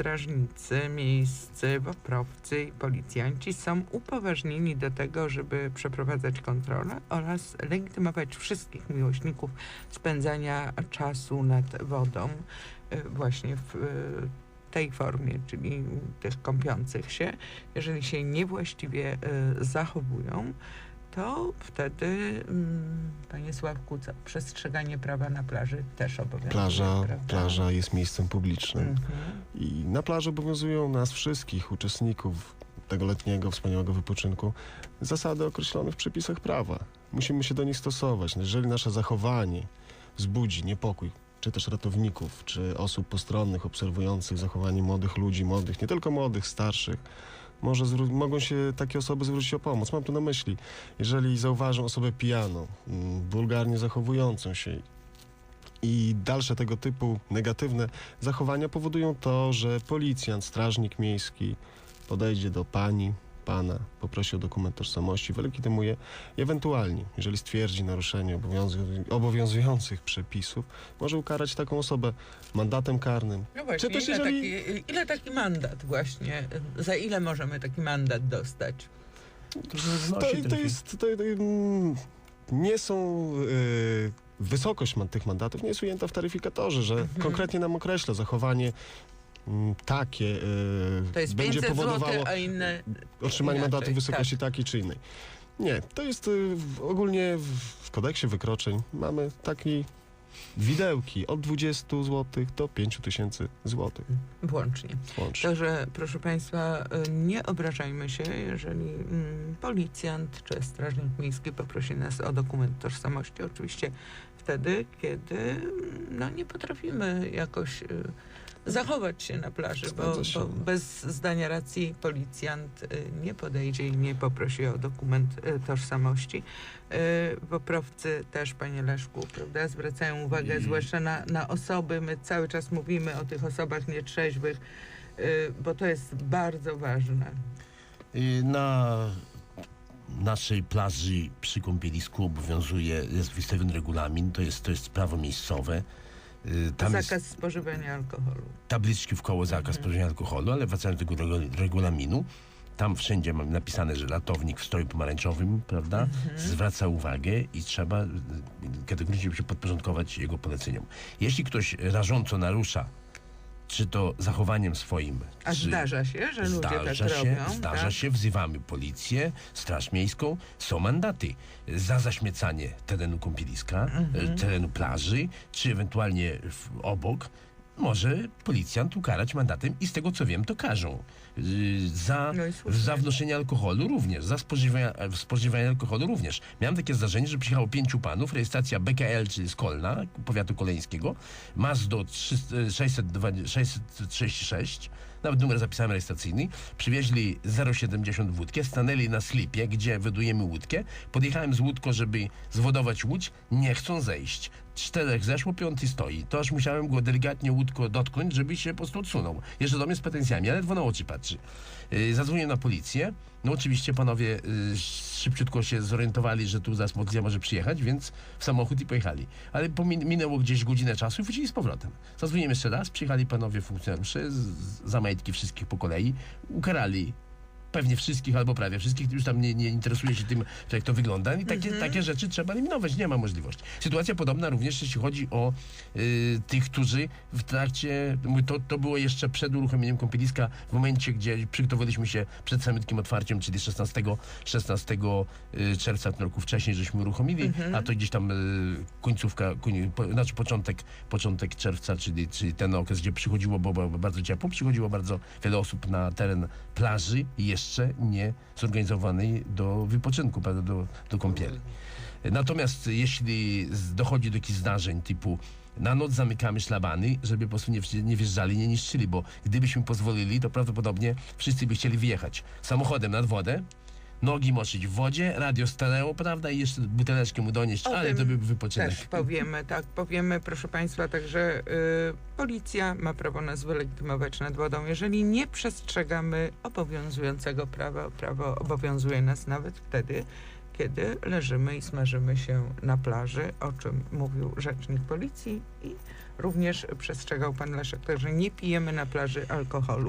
strażnicy miejscy, woprowcy i policjanci są upoważnieni do tego, żeby przeprowadzać kontrolę oraz legitymować wszystkich miłośników spędzania czasu nad wodą y, właśnie w y, tej formie, czyli tych kąpiących się. Jeżeli się niewłaściwie y, zachowują, to wtedy, mm, panie Sławku, co, przestrzeganie prawa na plaży też obowiązuje, Plaża, prawda? plaża jest miejscem publicznym. Mhm. I na plaży obowiązują nas wszystkich uczestników tego letniego, wspaniałego wypoczynku zasady określone w przepisach prawa. Musimy się do nich stosować. Jeżeli nasze zachowanie wzbudzi niepokój, czy też ratowników, czy osób postronnych obserwujących zachowanie młodych ludzi, młodych, nie tylko młodych, starszych, może mogą się takie osoby zwrócić o pomoc. Mam tu na myśli, jeżeli zauważą osobę pijaną, mm, wulgarnie zachowującą się i dalsze tego typu negatywne zachowania powodują to, że policjant, strażnik miejski podejdzie do pani, pana, poprosi o dokument tożsamości, wylegitymuje i ewentualnie, jeżeli stwierdzi naruszenie obowiązu- obowiązujących przepisów, może ukarać taką osobę mandatem karnym. No właśnie, Czy też ile, jeżeli- taki, ile taki mandat właśnie, za ile możemy taki mandat dostać? To, To, to jest, to, to, mm, nie są, y, wysokość tych mandatów nie jest ujęta w taryfikatorze, że Mhm. konkretnie nam określa zachowanie mm, takie y, To jest będzie 500 powodowało zł, inne otrzymanie inaczej, mandatu w wysokości takiej czy innej. Nie, to jest y, ogólnie w, w kodeksie wykroczeń mamy taki widełki od 20 zł do 5 tysięcy złotych włącznie. łącznie. Także, proszę Państwa, y, nie obrażajmy się, jeżeli mm, policjant czy strażnik miejski poprosi nas o dokument tożsamości. Oczywiście wtedy, kiedy mm, no, nie potrafimy jakoś y, zachować się na plaży, bo, się. bo bez zdania racji policjant y, nie podejdzie i nie poprosi o dokument y, tożsamości. Y, Woprowcy też, panie Leszku, prawda, zwracają uwagę I- zwłaszcza na, na osoby. My cały czas mówimy o tych osobach nietrzeźwych, bo to jest bardzo ważne. Y, Na naszej plaży przy kąpielisku obowiązuje, jest wystawiony regulamin, to jest, to jest prawo miejscowe. Y, Tam Zakaz spożywania alkoholu. tabliczki w koło zakaz Mhm. spożywania alkoholu, ale wracając do tego regu- regulaminu, tam wszędzie mam napisane, że ratownik w stroju pomarańczowym, prawda, Mhm. zwraca uwagę i trzeba y, kategorycznie się podporządkować jego poleceniom. Jeśli ktoś rażąco narusza, czy to zachowaniem swoim, A czy... zdarza się, że ludzie tak Zdarza się, robią. zdarza tak? się, wzywamy policję, straż miejską, są mandaty za zaśmiecanie terenu kąpieliska, Mhm. terenu plaży, czy ewentualnie obok. Może policjant ukarać mandatem i z tego co wiem, to karzą. Y, Za, No za wnoszenie alkoholu również, za spożywanie, spożywanie alkoholu również. Miałem takie zdarzenie, że przyjechało pięciu panów, rejestracja BKL, czyli z Kolna, powiatu kolejskiego, Mazdo 300, 620 636, nawet numer zapisałem rejestracyjny, przywieźli 0,70 wódkę, stanęli na slipie, gdzie wydujemy łódkę, podjechałem z łódką, żeby zwodować łódź, nie chcą zejść. Czterech zeszło, piąty stoi. To aż musiałem go delikatnie łódko dotknąć, żeby się po prostu odsunął. Jeszcze do mnie z pretensjami, ale ledwo na oczy patrzy. Yy, na policję. No oczywiście panowie yy, szybciutko się zorientowali, że tu zaraz policja może przyjechać, więc w samochód i pojechali. Ale pomin- minęło gdzieś godzinę czasu i wrócili z powrotem. Zadzwoniłem jeszcze raz, przyjechali panowie funkcjonariusze z zamajtki wszystkich po kolei, ukarali pewnie wszystkich albo prawie wszystkich, już tam nie, nie interesuje się tym, jak to wygląda. I takie, takie rzeczy trzeba eliminować, nie ma możliwości. Sytuacja podobna również jeśli chodzi o y, tych, którzy w trakcie, to, to było jeszcze przed uruchomieniem kąpieliska, w momencie, gdzie przygotowaliśmy się przed samym otwarciem, czyli 16, 16 y, czerwca roku wcześniej, żeśmy uruchomili, a to gdzieś tam y, końcówka, koń, po, znaczy początek, początek czerwca, czyli, czyli ten okres, gdzie przychodziło, bo było bardzo ciepło, przychodziło bardzo wiele osób na teren plaży i jeszcze nie zorganizowanej do wypoczynku, prawda, do, do kąpieli. Natomiast jeśli dochodzi do jakichś zdarzeń typu na noc zamykamy szlabany, żeby po prostu nie, nie wjeżdżali, nie niszczyli, bo gdybyśmy pozwolili, to prawdopodobnie wszyscy by chcieli wyjechać samochodem nad wodę, nogi moczyć w wodzie, radio stereo, prawda, i jeszcze buteleczkę mu donieść, O ale to by wypoczynek. Też powiemy, tak, powiemy, proszę Państwa, także y, policja ma prawo nas wylegitymować nad wodą. Jeżeli nie przestrzegamy obowiązującego prawa, prawo obowiązuje nas nawet wtedy, kiedy leżymy i smażymy się na plaży, o czym mówił rzecznik policji i również przestrzegał pan Leszek, także nie pijemy na plaży alkoholu.